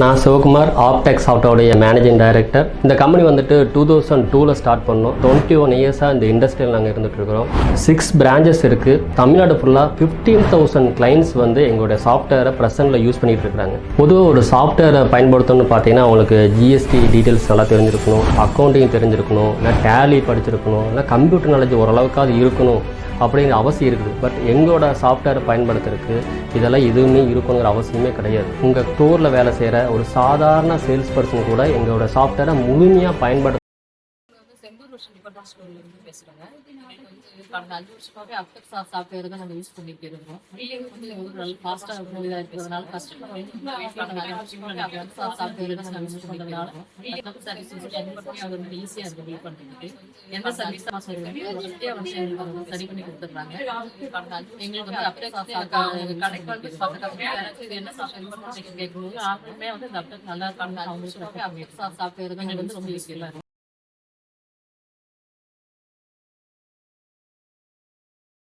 நான் சிவகுமார் ஆப்டெக் சாஃப்ட்வேருடைய managing director இந்த கம்பெனி வந்துட்டு டூ தௌசண்ட் டூவில் ஸ்டார்ட் பண்ணோம். டுவெண்ட்டி ஒன் இயர்ஸாக இந்த இண்டஸ்ட்ரியில் நாங்கள் இருந்துட்டு இருக்கிறோம். சிக்ஸ் பிரான்ச்சஸ் இருக்குது தமிழ்நாடு ஃபுல்லாக ஃபிஃப்டீன் தௌசண்ட் கிளைண்ட்ஸ் வந்து எங்களுடைய சாஃப்ட்வேரை ப்ரெசென்ட்டில் யூஸ் பண்ணிட்டு இருக்கிறாங்க. பொதுவாக ஒரு சாஃப்ட்வேரை பயன்படுத்தணும்னு பார்த்தீங்கன்னா அவங்களுக்கு ஜிஎஸ்டி டீட்டெயில்ஸ் எல்லாம் தெரிஞ்சிருக்கணும். அக்கௌண்டிங் தெரிஞ்சிருக்கணும். இல்லை டேலி படிச்சிருக்கணும். இல்லை கம்ப்யூட்டர் நாலேஜ் ஓரளவுக்காவது இருக்கணும். அப்படிங்கிற அவசியம் இருக்குது. பட் எங்களோட சாஃப்ட்வேரை பயன்படுத்துறதுக்கு இதெல்லாம் எதுவுமே இருக்கணுங்கிற அவசியமே கிடையாது. உங்கள் ஸ்டோரில் வேலை செய்கிற ஒரு சாதாரண சேல்ஸ் பர்சன் கூட எங்களோட சாஃப்ட்வேரை முழுமையாக பயன்படுத்த செந்தூர் வருஷம் டிபார்ட்மெண்ட் ஸ்டோர்ல இருந்து பேசுறேங்க. கடந்த அஞ்சு வருஷமாவே அப்டெக் சாஃப்ட்வேர் தான் நாங்கள் யூஸ் பண்ணிட்டு இருக்கோம் பில்லிங் வந்து ஒரு நல்ல ஃபாஸ்டா இருக்கும் இதாக இருக்கிறதுனால கஸ்டமர் வந்து வெயிட் பண்ண அஞ்சு சாஃப்ட்வேர் தான் நாங்கள் யூஸ் பண்ணுறதுனால சர்வீஸ் வந்து அது வந்து ஈஸியா இருக்கு பில் பண்றதுக்கு. எந்த சர்வீஸ் நான் வந்து எங்களுக்கு சரி பண்ணி கொடுத்துட்றாங்க. எங்களுக்கு வந்து அப்டெக் கடைக்கு வந்து பக்கத்துல என்ன சாஃப்ட்வேர் கேட்கும்போது ஆளுமே வந்து இந்த அப்டெக் நல்லா இருக்காங்க அவங்க சொல்லுவாங்க அப்டெக் சாஃப்ட்வேர் தான் எங்களுக்கு வந்து ரொம்ப யூஸ்ஃபுல்லாக